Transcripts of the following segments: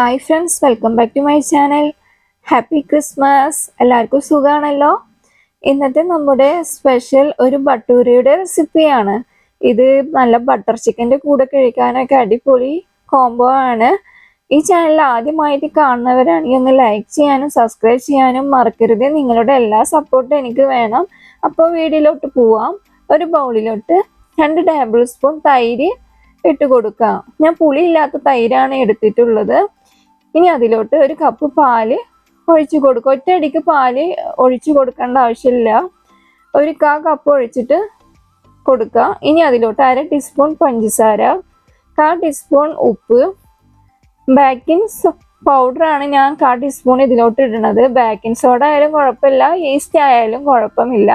Hi friends welcome back to my channel happy Christmas എല്ലാവർക്കും സുഖമാണല്ലോ ഇന്നത്തെ നമ്മുടെ സ്പെഷ്യൽ ഒരു ബട്ടൂരയുടെ റെസിപ്പിയാണ് ഇത് നല്ല ബട്ടർ ചിക്കന്റെ കൂടെ കഴിക്കാനൊക്കെ അടിപൊളി കോംബോ ആണ്. ഈ ചാനൽ ആദ്യമായിട്ട് കാണുന്നവരാണെങ്കിൽ ഒന്ന് ലൈക്ക് ചെയ്യാനും സബ്സ്ക്രൈബ് ചെയ്യാനും മറക്കരുത്. നിങ്ങളുടെ എല്ലാ സപ്പോർട്ടും എനിക്ക് വേണം. അപ്പോൾ വീഡിയോയിലോട്ട് പോവാം. ഒരു ബൗളിലോട്ട് രണ്ട് ടേബിൾ സ്പൂൺ തൈര് ഇട്ട് കൊടുക്കാം. ഞാൻ പുളിയില്ലാത്ത തൈരാണ് എടുത്തിട്ടുള്ളത്. ഇനി അതിലോട്ട് ഒരു കപ്പ് പാൽ ഒഴിച്ചു കൊടുക്കുക ഒറ്റയടിക്ക് പാൽ ഒഴിച്ചു കൊടുക്കേണ്ട ആവശ്യമില്ല. ഒരു കാ കപ്പ് ഒഴിച്ചിട്ട് കൊടുക്കുക ഇനി അതിലോട്ട് അര ടീസ്പൂൺ പഞ്ചസാര കാ ടീസ്പൂൺ ഉപ്പ് ബേക്കിംഗ് പൗഡറാണ് ഞാൻ കാ ടീസ്പൂൺ ഇതിലോട്ട് ഇടുന്നത്. ബേക്കിംഗ് സോഡ ആയാലും കുഴപ്പമില്ല. ഈസ്റ്റ് ആയാലും കുഴപ്പമില്ല.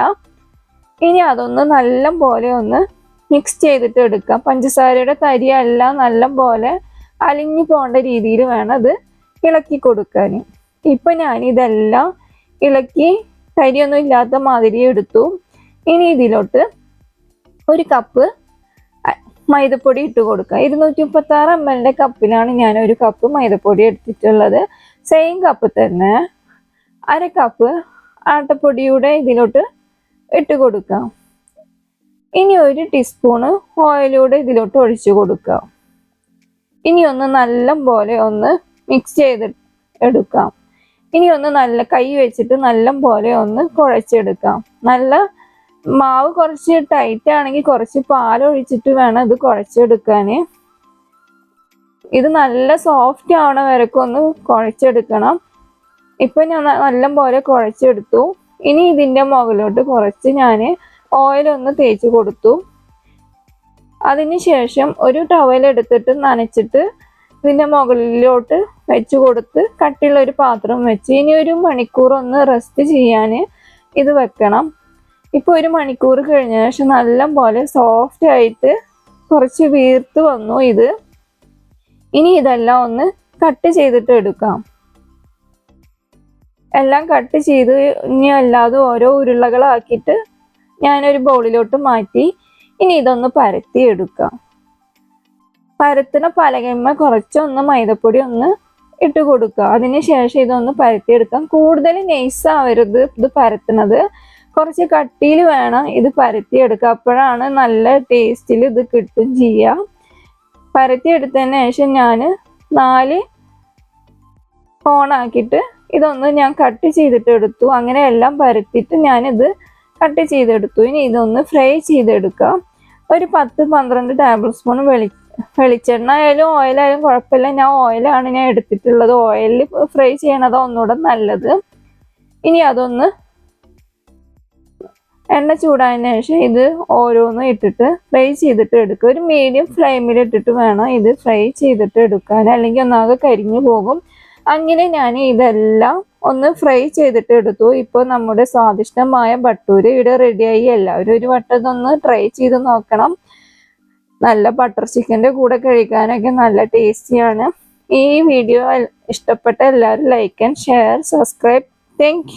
ഇനി അതൊന്ന് നല്ല പോലെ ഒന്ന് മിക്സ് ചെയ്തിട്ട് എടുക്കാം. പഞ്ചസാരയുടെ തരിയെല്ലാം നല്ല പോലെ അലിഞ്ഞു പോകേണ്ട രീതിയിൽ വേണം അത് ഇളക്കി കൊടുക്കാൻ ഇപ്പം ഞാൻ ഇതെല്ലാം ഇളക്കി തരിയൊന്നും ഇല്ലാത്ത മാതിരി എടുത്തു. ഇനി ഇതിലോട്ട് ഒരു കപ്പ് മൈദപ്പൊടി ഇട്ട് കൊടുക്കുക ഇരുന്നൂറ്റി മുപ്പത്തി ആറ് എം എല്ലിന്റെ കപ്പിലാണ് ഞാൻ ഒരു കപ്പ് മൈദപ്പൊടി എടുത്തിട്ടുള്ളത്. സെയിം കപ്പ് തന്നെ. അര കപ്പ് ആട്ടപ്പൊടിയുടെ ഇതിലോട്ട് ഇട്ട് കൊടുക്കാം. ഇനി ഒരു ടീസ്പൂണ് ഓയിലൂടെ ഇതിലോട്ട് ഒഴിച്ചു കൊടുക്കാം ഇനി ഒന്ന് നല്ല പോലെ ഒന്ന് മിക്സ് ചെയ്ത് എടുക്കാം ഇനി ഒന്ന് നല്ല കൈ വെച്ചിട്ട് നല്ല പോലെ ഒന്ന് കുഴച്ചെടുക്കാം നല്ല മാവ് കുറച്ച് ടൈറ്റ് ആണെങ്കിൽ കുറച്ച് പാൽ ഒഴിച്ചിട്ട് വേണം ഇത് കുഴച്ചെടുക്കാൻ. ഇത് നല്ല സോഫ്റ്റ് ആവണ വരക്കും ഒന്ന് കുഴച്ചെടുക്കണം. ഇപ്പം ഞാൻ നല്ല പോലെ കുഴച്ചെടുത്തു. ഇനി ഇതിന്റെ മുകളിലോട്ട് കുറച്ച് ഞാൻ ഓയിൽ ഒന്ന് തേച്ച് കൊടുത്തു. അതിനുശേഷം ഒരു ടവൽ എടുത്തിട്ട് നനച്ചിട്ട് ഇതിന്റെ മുകളിലോട്ട് വെച്ച് കൊടുത്ത് കട്ടിയുള്ള ഒരു പാത്രം വെച്ച്. ഇനി ഒരു മണിക്കൂർ ഒന്ന് റെസ്റ്റ് ചെയ്യാൻ ഇത് വെക്കണം. ഇപ്പോൾ ഒരു മണിക്കൂർ കഴിഞ്ഞ ശേഷം നല്ല പോലെ സോഫ്റ്റ് ആയിട്ട് കുറച്ച് വീർത്ത് വന്നു ഇത്. ഇനി ഇതെല്ലാം ഒന്ന് കട്ട് ചെയ്തിട്ട് എടുക്കാം. എല്ലാം കട്ട് ചെയ്ത് ഇനി അല്ലാതെ ഓരോ ഉരുളകളാക്കിയിട്ട് ഞാനൊരു ബൗളിലോട്ട് മാറ്റി. ഇനി ഇതൊന്ന് പരത്തി എടുക്കാം പരത്തുന്ന പലകയമ്മ കുറച്ചൊന്ന് മൈദപ്പൊടി ഒന്ന് ഇട്ട് കൊടുക്കുക. അതിനുശേഷം ഇതൊന്ന് പരത്തിയെടുക്കാം. കൂടുതൽ നെയ്സ് ആവരുത് ഇത് പരത്തുന്നത്. കുറച്ച് കട്ടിയിൽ വേണം ഇത് പരത്തിയെടുക്കുക. അപ്പോഴാണ് നല്ല ടേസ്റ്റിൽ ഇത് കിട്ടും ചെയ്യുക പരത്തിയെടുത്തതിന് ശേഷം ഞാൻ നാല് കോണാക്കിയിട്ട് ഇതൊന്ന് ഞാൻ കട്ട് ചെയ്തിട്ട് എടുത്തു അങ്ങനെ എല്ലാം പരത്തിയിട്ട് ഞാനിത് കട്ട് ചെയ്തെടുത്തു. ഇനി ഇതൊന്ന് ഫ്രൈ ചെയ്തെടുക്കാം. ഒരു പത്ത് പന്ത്രണ്ട് ടേബിൾ സ്പൂൺ വെളി വെളിച്ചെണ്ണ ആയാലും ഓയിലായാലും കുഴപ്പമില്ല. ഞാൻ ഓയിലാണ് ഞാൻ എടുത്തിട്ടുള്ളത്. ഓയിലിൽ ഫ്രൈ ചെയ്യണത് ഒന്നുകൂടെ നല്ലത്. ഇനി അതൊന്ന് എണ്ണ ചൂടായതിനു ശേഷം ഇത് ഓരോന്നും ഇട്ടിട്ട് ഫ്രൈ ചെയ്തിട്ട് എടുക്കുക. ഒരു മീഡിയം ഫ്ലെയിമിൽ ഇട്ടിട്ട് വേണം ഇത് ഫ്രൈ ചെയ്തിട്ട് എടുക്കാൻ. അല്ലെങ്കിൽ ഒന്നാകെ കരിഞ്ഞു പോകും. അങ്ങനെ ഞാൻ ഇതെല്ലാം ഒന്ന് ഫ്രൈ ചെയ്തിട്ട് എടുത്തു. ഇപ്പോൾ നമ്മുടെ സ്വാദിഷ്ടമായ ബട്ടൂര് ഇവിടെ റെഡിയായി എല്ലാവരും ഒരു വട്ടം ഇതൊന്ന് ട്രൈ ചെയ്ത് നോക്കണം. നല്ല ബട്ടർ ചിക്കന്റെ കൂടെ കഴിക്കാനൊക്കെ നല്ല ടേസ്റ്റിയാണ് ഈ വീഡിയോ ഇഷ്ടപ്പെട്ട എല്ലാവരും like and share subscribe thank